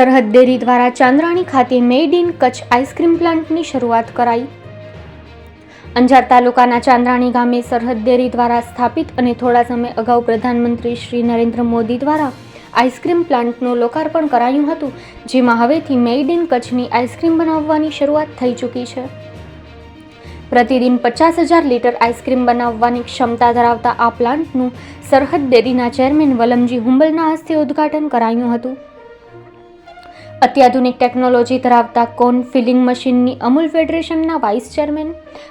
સરહદ ડેરી દ્વારા ચાંદ્રાણી ખાતે મેડ ઇન કચ્છ આઈસ્ક્રીમ પ્લાન્ટની શરૂઆત કરાઈ. અંજાર તાલુકાના ચાંદ્રાણી ગામે સરહદ ડેરી દ્વારા સ્થાપિત અને થોડા સમય અગાઉ પ્રધાનમંત્રી શ્રી નરેન્દ્ર મોદી દ્વારા આઈસ્ક્રીમ પ્લાન્ટનું લોકાર્પણ કરાયું હતું, જેમાં હવેથી મેડ ઇન કચ્છની આઈસ્ક્રીમ બનાવવાની શરૂઆત થઈ ચૂકી છે. પ્રતિદિન પચાસ હજાર લીટર આઈસ્ક્રીમ બનાવવાની ક્ષમતા ધરાવતા આ પ્લાન્ટનું સરહદ ડેરીના ચેરમેન વલમજી હુંબલના હસ્તે ઉદ્ઘાટન કરાયું હતું. અત્યાધુનિક ટેકનોલોજી ધરાવતા કોન ફિલિંગ મશીનની અમૂલ ફેડરેશનના વાઇસ ચેરમેન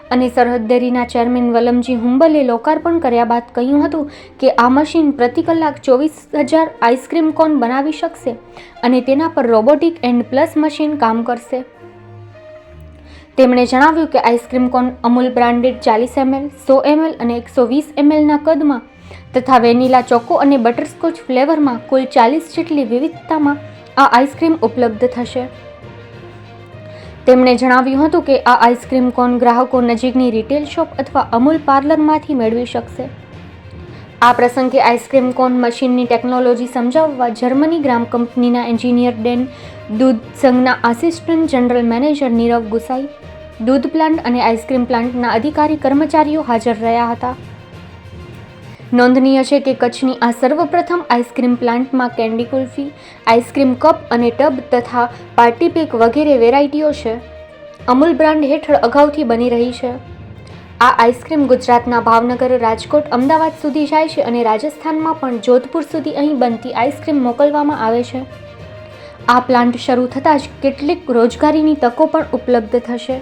અને સરહદ ડેરીના ચેરમેન વલમજી હુંબલે લોકાર્પણ કર્યા બાદ કહ્યું હતું કે આ મશીન પ્રતિ કલાક ચોવીસ હજાર આઈસ્ક્રીમ કોન બનાવી શકશે અને તેના પર રોબોટિક એન્ડ પ્લસ મશીન કામ કરશે. તેમણે જણાવ્યું કે ice cream cone Amul branded ચાલીસ એમએલ, સો એમએલ અને એકસો વીસ એમએલના કદમાં તથા વેનીલા ચોકો અને બટરસ્કોચ ફ્લેવરમાં કુલ ચાલીસ જેટલી વિવિધતામાં આ આઈસ્ક્રીમ ઉપલબ્ધ થશે? તેમણે જણાવ્યું હતું કે આ આઈસ્ક્રીમ કોન ગ્રાહકો નજીકની રિટેલ શોપ અથવા અમૂલ પાર્લરમાંથી મેળવી શકશે. આ પ્રસંગે આઈસ્ક્રીમ કોન મશીનની ટેકનોલોજી સમજાવવા જર્મની ગ્રામ કંપનીના એન્જિનિયર ડેન દૂધ સંઘના assistant general manager Nirav Gusai, દૂધ પ્લાન્ટ અને આઈસ્ક્રીમ પ્લાન્ટના અધિકારી કર્મચારીઓ હાજર રહ્યા હતા. નોંધનીય છે કે કચ્છની આ સર્વપ્રથમ આઈસ્ક્રીમ પ્લાન્ટમાં candy kulfi, ice cream cup અને ટબ તથા પાર્ટી પેક વગેરે વેરાયટીઓ છે. અમૂલ બ્રાન્ડ હેઠળ અગાઉથી બની રહી છે. આ આઈસ્ક્રીમ ગુજરાતના ભાવનગર, રાજકોટ, અમદાવાદ સુધી જાય છે અને રાજસ્થાનમાં પણ જોધપુર સુધી અહીં બનતી આઈસ્ક્રીમ મોકલવામાં આવે છે. આ પ્લાન્ટ શરૂ થતાં જ કેટલીક રોજગારીની તકો પણ ઉપલબ્ધ થશે.